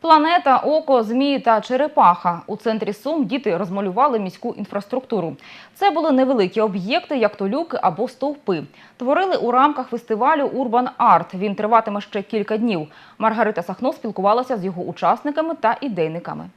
Планета, око, змії та черепаха. У центрі Сум діти розмалювали міську інфраструктуру. Це були невеликі об'єкти, як то люки або стовпи. Творили у рамках фестивалю Урбан Арт. Він триватиме ще кілька днів. Маргарита Сахно спілкувалася з його учасниками та ідейниками.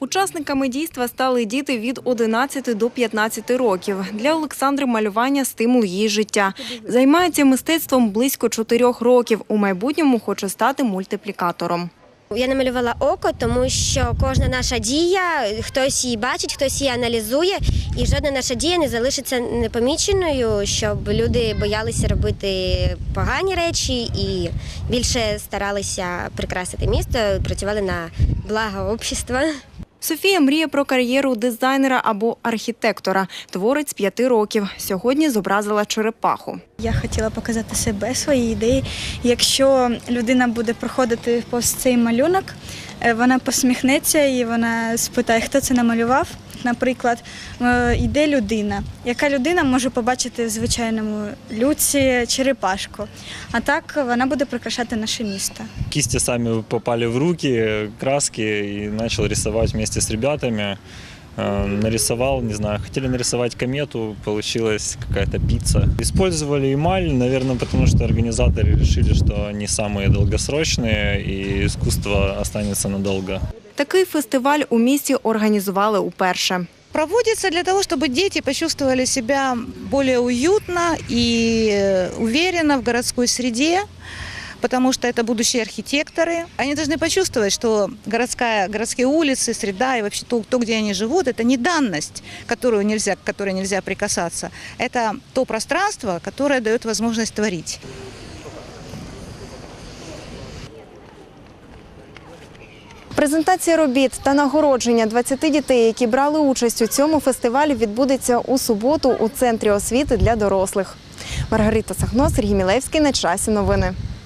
Учасниками дійства стали діти від 11 до 15 років. Для Олександри малювання стимул її життя. Займається мистецтвом близько 4 років. У майбутньому хоче стати мультиплікатором. Я намалювала око, тому що кожна наша дія, хтось її бачить, хтось її аналізує, і жодна наша дія не залишиться непоміченою, щоб люди боялися робити погані речі і більше старалися прикрасити місто, працювали на благо общества. Софія мріє про кар'єру дизайнера або архітектора. З 5 років. Сьогодні зобразила черепаху. Я хотіла показати себе, свої ідеї. Якщо людина буде проходити повз цей малюнок, е, вона посміхнеться і вона спитає, хто це намалював Наприклад, е, йде людина. Яка людина може побачити в звичайному люці черепашку? А так вона буде прикрашати наше місто. Кисти сами попали в руки, краски, и начал рисовать вместе с ребятами. Э, Нарисовал, не знаю, хотели нарисовать комету, получилась какая-то пицца. Использовали эмаль, наверное, потому что организаторы решили, что они самые долгосрочные, и искусство останется надолго. Такий фестиваль у місті організували уперше. проводится для того, чтобы дети почувствовали себя более уютно и э, уверенно в городской среде, потому что это будущие архитекторы. Они должны почувствовать, что городская, городские улицы, среда и вообще то, то, где они живут, это не данность, которую нельзя, к которой нельзя прикасаться. Это то пространство, которое дает возможность творить. Презентація робіт та нагородження 20 дітей, які брали участь у цьому фестивалі, відбудеться у суботу у центрі освіти для дорослих. Маргарита Сахно, Сергій Мілевський. На часі новини.